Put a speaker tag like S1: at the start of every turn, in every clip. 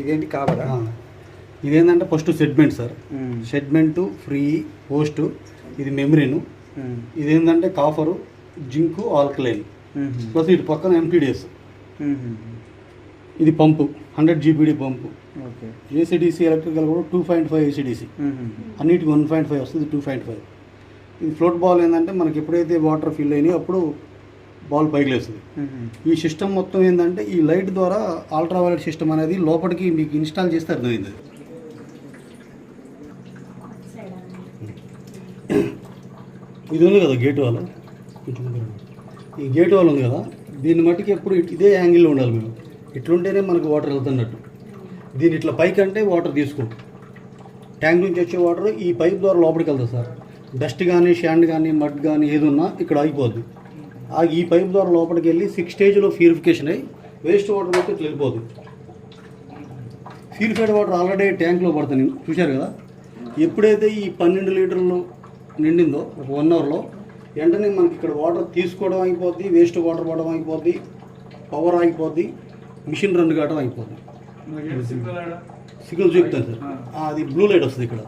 S1: ఇదేంటి కాబరా
S2: ఆ. ఇదేంటంటే first segment sir. Segment free post ఇది మెమరీను. ఇదేంటంటే కాఫరు జింకు ఆల్కలైన్. ప్లస్ ఇటు పక్కన ఎంపీడిఎస్. ఇది pump hundred GBD pump.
S1: Okay.
S2: ACDC electrical కూడా టూ పాయింట్ ఫైవ్ ఏసీడీసీ. అన్నిటికి వన్ పాయింట్ ఫైవ్ వస్తుంది టూ పాయింట్ ఫైవ్. ఇది ఫ్లోట్ బాల్ ఏంటంటే మనకి ఎప్పుడైతే వాటర్ ఫిల్ అయినాయో అప్పుడు బాల్ పైకి లేస్తుంది. ఈ సిస్టమ్ మొత్తం ఏంటంటే ఈ లైట్ ద్వారా అల్ట్రా వైలెట్ సిస్టమ్ అనేది లోపలికి మీకు ఇన్స్టాల్ చేస్తే అర్థమైంది. ఇది ఉంది కదా గేట్ వాల్? ఈ గేట్ వాల్ ఉంది కదా దీన్ని మట్టుకు ఎప్పుడు ఇదే యాంగిల్లో ఉండాలి మేము ఇట్లుంటేనే మనకు వాటర్ వెళ్తున్నట్టు. దీని ఇట్లా పైకి అంటే వాటర్ తీసుకో ట్యాంక్ నుంచి వచ్చే వాటర్ ఈ పైప్ ద్వారా లోపలికి వెళ్తుంది సార్. డస్ట్ కానీ షాండ్ కానీ మడ్ కానీ ఏది ఉన్నా ఇక్కడ ఆగిపోద్ది. ఈ పైప్ ద్వారా లోపలికి వెళ్ళి సిక్స్ స్టేజ్లో ప్యూరిఫికేషన్ అయ్యి వేస్ట్ వాటర్ మొత్తం ఇట్లా వెళ్ళిపోతుంది ప్యూరిఫైడ్ వాటర్ ఆల్రెడీ ట్యాంక్లో పడుతుంది. చూశారు కదా? ఎప్పుడైతే ఈ పన్నెండు లీటర్లు నిండిందో ఒక వన్ అవర్లో వెంటనే మనకి ఇక్కడ వాటర్ తీసుకోవడం అయిపోద్ది వేస్ట్ వాటర్ పడడం అయిపోద్ది పవర్ ఆగిపోద్ది మిషన్ రన్ కావడం అయిపోద్ది. సిగ్నల్ చూపుతాను సార్. ఆ, అది బ్లూ లైట్ వస్తుంది ఇక్కడ.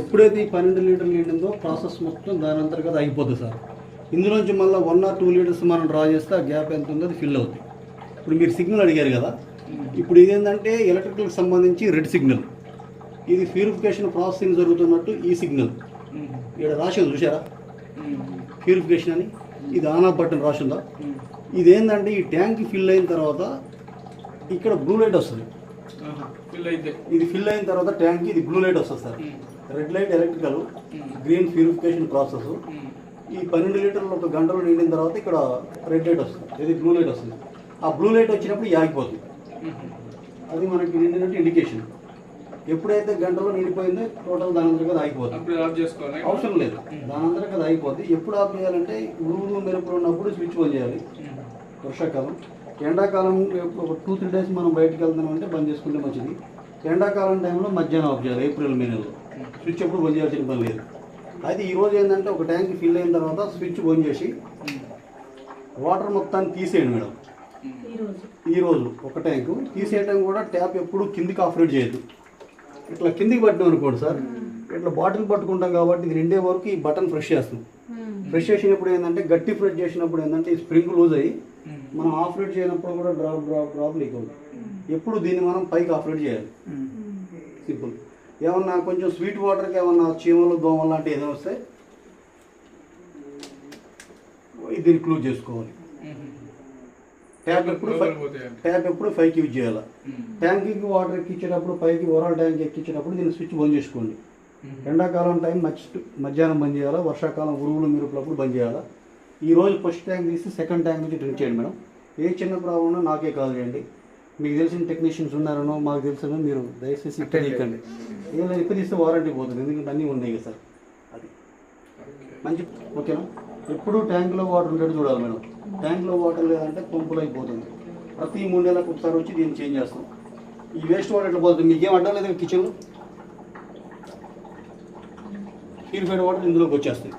S2: ఎప్పుడైతే ఈ పన్నెండు లీటర్లు నిండిందో ప్రాసెస్ మొత్తం దాని అంతర్గత అయిపోతుంది సార్. ఇందులోంచి మళ్ళీ వన్ ఆర్ టూ లీటర్స్ మనం డ్రా చేస్తే ఆ గ్యాప్ ఎంత ఉందో అది ఫిల్ అవుతుంది ఇప్పుడు మీరు సిగ్నల్ అడిగారు కదా? ఇప్పుడు ఇదేంటంటే ఎలక్ట్రికల్కి సంబంధించి రెడ్ సిగ్నల్ ఇది ప్యూరిఫికేషన్ ప్రాసెసింగ్ జరుగుతున్నట్టు ఈ సిగ్నల్ ఇక్కడ రాసి ఉంది చూసారా ప్యూరిఫికేషన్ అని. ఇది ఆన్ ఆఫ్ బటన్ రాసి ఉందా ఇదేంటంటే ఈ ట్యాంక్ ఫిల్ అయిన తర్వాత ఇక్కడ బ్లూ లైట్ వస్తుంది. ఇది ఫిల్ అయిన తర్వాత ట్యాంక్ ఇది బ్లూ లైట్ వస్తుంది sir. Red light electrical green purification process ఈ పన్నెండు లీటర్లు ఒక గంటలో నిండిన తర్వాత ఇక్కడ రెడ్ లైట్ వస్తుంది. ఇది బ్లూ లైట్ వస్తుంది. ఆ బ్లూ లైట్ వచ్చినప్పుడు ఆగిపోతుంది. అది మనకి నిండినట్టు ఇండికేషన్ ఎప్పుడైతే గంటలో నిండిపోయిందో టోటల్ దాని అంతా కదా ఆగిపోతుంది. అవసరం లేదు. దాని అంతా కదా అయిపోద్ది ఎప్పుడు ఆఫ్ చేయాలంటే ఉరువులు మెరుపులు ఉన్నప్పుడు స్విచ్ బంద్ చేయాలి. వర్షాకాలం. ఎండాకాలం ఒక టూ త్రీ డేస్ మనం బయటకు వెళ్తున్నాం అంటే బంద్ చేసుకుంటే మంచిది. ఎండాకాలం టైంలో మధ్యాహ్నం ఆఫ్ చేయాలి. ఏప్రిల్ మే నెలలో. స్విచ్ ఎప్పుడు బంద్ చేయాల్సిన పని లేదు. అయితే ఈరోజు ఏంటంటే ఒక ట్యాంక్ ఫిల్ అయిన తర్వాత స్విచ్ బంద్ చేసి వాటర్ మొత్తాన్ని తీసేయండి మేడం. ఈ రోజు ఒక ట్యాంకు తీసేయటం కూడా ట్యాప్ ఎప్పుడు కిందికి ఆపరేట్ చేయదు ఇట్లా కిందికి పట్టినాం అనుకోండి సార్ ఇట్లా బాటిల్ పట్టుకుంటాం కాబట్టి ఇది నిండే వరకు ఈ బటన్ ఫ్రెష్ చేస్తుంది. ఫ్రెష్ చేసినప్పుడు ఏంటంటే గట్టి ఫ్రెష్ చేసినప్పుడు ఏంటంటే ఈ స్ప్రింగ్ లూజ్ అయ్యి మనం ఆపరేట్ చేయనప్పుడు కూడా డ్రాప్ డ్రాప్ డ్రాప్ లీక్ అవుతుంది. ఎప్పుడు దీన్ని మనం పైకి ఆపరేట్ చేయాలి. సింపుల్. ఏమన్నా కొంచెం స్వీట్ వాటర్కి ఏమన్నా చీమలు దోమలు లాంటివి ఏదైనా వస్తే దీన్ని క్లూజ్ చేసుకోవాలి. ట్యాప్ ఎప్పుడు ట్యాప్ ఎప్పుడు పైకి యూజ్ చేయాలి? ట్యాంక్కి వాటర్ ఎక్కించేటప్పుడు పైకి ఓవరాల్ ట్యాంక్ ఎక్కించేటప్పుడు దీన్ని స్విచ్ బంద్ చేసుకోండి. ఎండాకాలం టైం మధ్య మధ్యాహ్నం బంద్ చేయాలా? వర్షాకాలం ఉరువులు మెరుపులప్పుడు బంద్ చేయాలా? ఈ రోజు ఫస్ట్ ట్యాంక్ తీసి సెకండ్ ట్యాంక్ నుంచి డ్రింక్ చేయండి మేడం. ఏ చిన్న ప్రాబ్లం నాకే కాల్ చేయండి. మీకు తెలిసిన టెక్నీషియన్స్ ఉన్నారనో మాకు తెలిసిన మీరు దయచేసి ఇక్కడ ఇక్కండి ఏం లేదు ఇక్కడ ఇస్తే వారంటీ పోతుంది ఎందుకంటే అన్నీ ఉన్నాయి కదా సార్. అది. మంచి ఓకేనా? ఎప్పుడు ట్యాంక్లో వాటర్ ఉండేది చూడాలి మేడం. ట్యాంక్లో వాటర్ లేదంటే పంపులు అయిపోతుంది. ప్రతి మూడు నెలలకు ఒకసారి వచ్చి దీన్ని చేంజ్ చేస్తాం. ఈ వేస్ట్ వాటర్ ఎట్లా పోతుంది? మీకేం అడ్డం లేదు కిచెన్లో ప్యూరిఫైడ్ వాటర్ ఇందులోకి వచ్చేస్తాయి.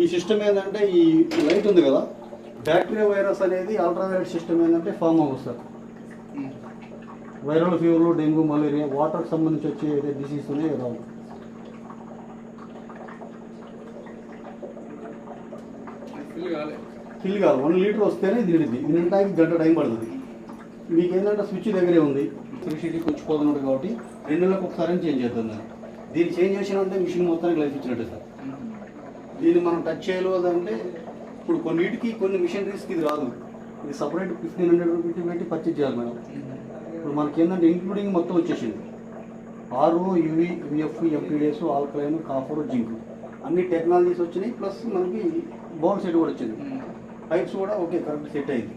S2: ఈ సిస్టమ్ ఏంటంటే ఈ లైట్ ఉంది కదా. బ్యాక్టీరియా వైరస్ అనేది అల్ట్రావైలెట్ సిస్టమ్ ఏంటంటే ఫామ్ అవుతుంది సార్. వైరల్ ఫీవర్లు డెంగ్యూ మలేరియా వాటర్కి సంబంధించి వచ్చే ఏదైతే డిసీజ్ ఉన్నాయో రావు.
S3: ఫిల్
S2: కాదు వన్ లీటర్ వస్తేనే ఇది ఇది నిండడానికి గంట టైం పడుతుంది. మీకు ఏంటంటే స్విచ్ దగ్గరే ఉంది. స్విచ్ కూర్చుపోతున్నాడు కాబట్టి రెండు నెలలకు ఒకసారి చేంజ్ చేద్దాం దాన్ని దీన్ని చేంజ్ చేసినంటే మిషన్ మొత్తానికి లైఫ్ ఇచ్చినట్టే సార్. దీన్ని మనం టచ్ చేయలేదు అంటే ఇప్పుడు కొన్నిటికి కొన్ని మిషనరీస్కి ఇది రాదు. ఇది సపరేట్ ఫిఫ్టీన్ హండ్రెడ్ రూపీస్ పెట్టి పర్చేజ్ చేయాలి మేడం. ఇప్పుడు మనకి ఏంటంటే ఇంక్లూడింగ్ మొత్తం వచ్చేసింది. RO UV VF MPDS alkaline copper zinc. అన్ని టెక్నాలజీస్ వచ్చినాయి ప్లస్ మనకి బౌల్ సెట్ కూడా వచ్చింది. పైప్స్ కూడా ఓకే కరెక్ట్ సెట్ అయింది.